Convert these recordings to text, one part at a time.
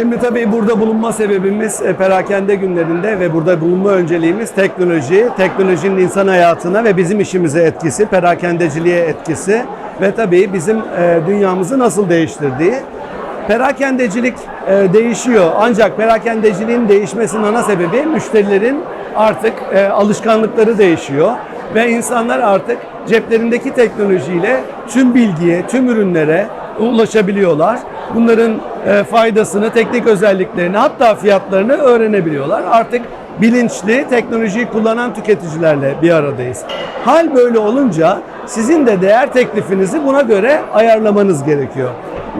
Şimdi tabii burada bulunma sebebimiz e, perakende günlerinde ve burada bulunma önceliğimiz teknoloji, teknolojinin insan hayatına ve bizim işimize etkisi, perakendeciliğe etkisi ve tabii bizim e, dünyamızı nasıl değiştirdiği. Perakendecilik e, değişiyor ancak perakendeciliğin değişmesinin ana sebebi müşterilerin artık alışkanlıkları değişiyor ve insanlar artık ceplerindeki teknolojiyle tüm bilgiye, tüm ürünlere ulaşabiliyorlar. Bunların faydasını, teknik özelliklerini hatta fiyatlarını öğrenebiliyorlar. Artık bilinçli teknolojiyi kullanan tüketicilerle bir aradayız. Hal böyle olunca sizin de değer teklifinizi buna göre ayarlamanız gerekiyor.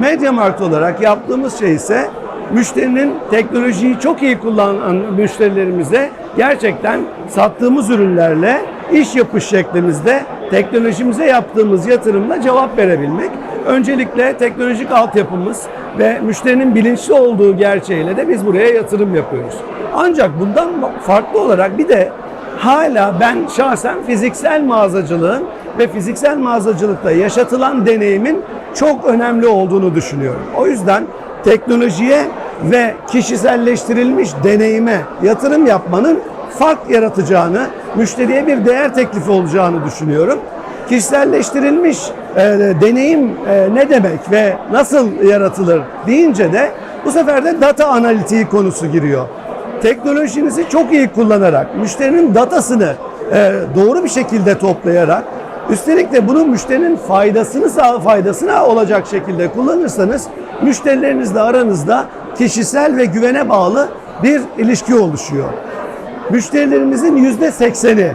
MediaMarkt olarak yaptığımız şey ise müşterinin teknolojiyi çok iyi kullanan müşterilerimize gerçekten sattığımız ürünlerle iş yapış şeklimizde teknolojimize yaptığımız yatırımla cevap verebilmek. Öncelikle teknolojik altyapımız ve müşterinin bilinçli olduğu gerçeğiyle de biz buraya yatırım yapıyoruz. Ancak bundan farklı olarak bir de hala ben şahsen fiziksel mağazacılığın ve fiziksel mağazacılıkta yaşatılan deneyimin çok önemli olduğunu düşünüyorum. O yüzden teknolojiye ve kişiselleştirilmiş deneyime yatırım yapmanın fark yaratacağını, müşteriye bir değer teklifi olacağını düşünüyorum. Kişiselleştirilmiş e, deneyim e, ne demek ve nasıl yaratılır deyince de bu sefer de data analitiği konusu giriyor. Teknolojinizi çok iyi kullanarak, müşterinin datasını e, doğru bir şekilde toplayarak, üstelik de bunu müşterinin faydasını sağ faydasına olacak şekilde kullanırsanız müşterilerinizle aranızda kişisel ve güvene bağlı bir ilişki oluşuyor. Müşterilerimizin yüzde sekseni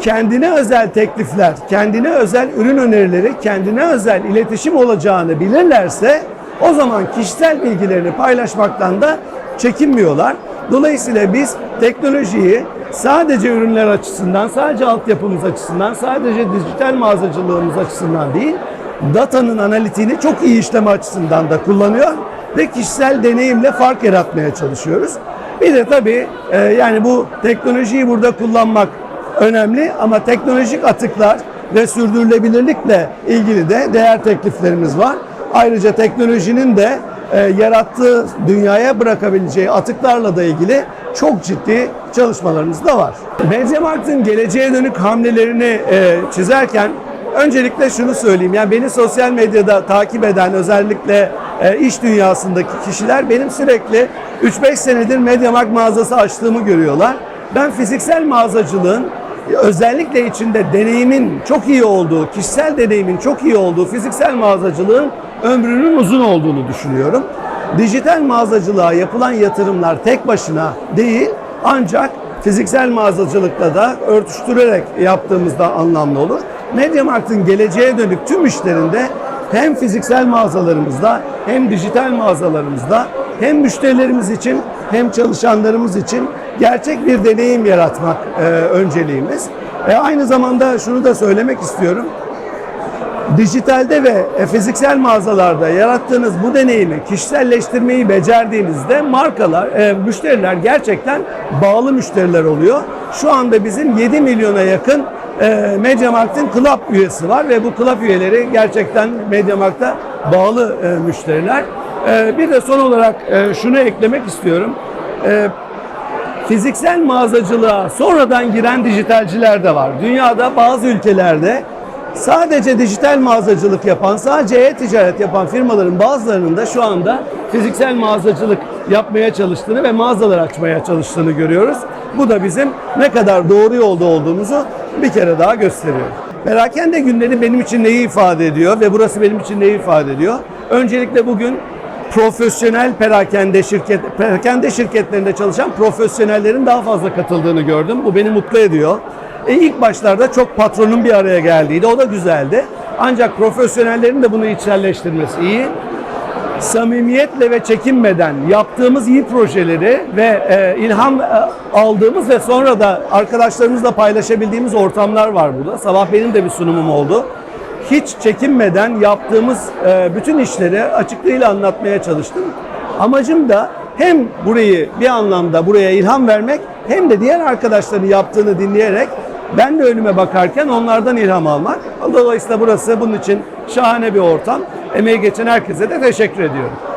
kendine özel teklifler, kendine özel ürün önerileri, kendine özel iletişim olacağını bilirlerse o zaman kişisel bilgilerini paylaşmaktan da çekinmiyorlar. Dolayısıyla biz teknolojiyi sadece ürünler açısından, sadece altyapımız açısından, sadece dijital mağazacılığımız açısından değil, datanın analitiğini çok iyi işleme açısından da kullanıyor ve kişisel deneyimle fark yaratmaya çalışıyoruz. Bir de tabii e, yani bu teknolojiyi burada kullanmak önemli ama teknolojik atıklar ve sürdürülebilirlikle ilgili de değer tekliflerimiz var. Ayrıca teknolojinin de e, yarattığı dünyaya bırakabileceği atıklarla da ilgili çok ciddi çalışmalarımız da var. Mediamarkt'ın geleceğe dönük hamlelerini e, çizerken öncelikle şunu söyleyeyim. Yani beni sosyal medyada takip eden özellikle e, iş dünyasındaki kişiler benim sürekli 3-5 senedir Mediamarkt mağazası açtığımı görüyorlar. Ben fiziksel mağazacılığın özellikle içinde deneyimin çok iyi olduğu, kişisel deneyimin çok iyi olduğu fiziksel mağazacılığın ömrünün uzun olduğunu düşünüyorum. Dijital mağazacılığa yapılan yatırımlar tek başına değil ancak fiziksel mağazacılıkla da örtüştürerek yaptığımızda anlamlı olur. Mediamarkt'ın geleceğe dönük tüm işlerinde hem fiziksel mağazalarımızda hem dijital mağazalarımızda hem müşterilerimiz için hem çalışanlarımız için gerçek bir deneyim yaratmak e, önceliğimiz. E, aynı zamanda şunu da söylemek istiyorum. Dijitalde ve e, fiziksel mağazalarda yarattığınız bu deneyimi kişiselleştirmeyi becerdiğinizde markalar, e, müşteriler gerçekten bağlı müşteriler oluyor. Şu anda bizim 7 milyona yakın e, Mediamarkt'ın Club üyesi var ve bu Club üyeleri gerçekten Mediamarkt'a bağlı e, müşteriler. E, bir de son olarak e, şunu eklemek istiyorum. E, fiziksel mağazacılığa sonradan giren dijitalciler de var. Dünyada bazı ülkelerde sadece dijital mağazacılık yapan, sadece e-ticaret yapan firmaların bazılarının da şu anda fiziksel mağazacılık yapmaya çalıştığını ve mağazalar açmaya çalıştığını görüyoruz. Bu da bizim ne kadar doğru yolda olduğumuzu bir kere daha gösteriyor. Perakende günleri benim için neyi ifade ediyor ve burası benim için neyi ifade ediyor? Öncelikle bugün profesyonel perakende şirket perakende şirketlerinde çalışan profesyonellerin daha fazla katıldığını gördüm. Bu beni mutlu ediyor. E ilk başlarda çok patronun bir araya geldiğiydi. O da güzeldi. Ancak profesyonellerin de bunu içselleştirmesi iyi. Samimiyetle ve çekinmeden yaptığımız iyi projeleri ve e, ilham e, aldığımız ve sonra da arkadaşlarımızla paylaşabildiğimiz ortamlar var burada. Sabah benim de bir sunumum oldu hiç çekinmeden yaptığımız e, bütün işleri açıklığıyla anlatmaya çalıştım. Amacım da hem burayı bir anlamda buraya ilham vermek hem de diğer arkadaşların yaptığını dinleyerek ben de önüme bakarken onlardan ilham almak. Dolayısıyla burası bunun için şahane bir ortam. Emeği geçen herkese de teşekkür ediyorum.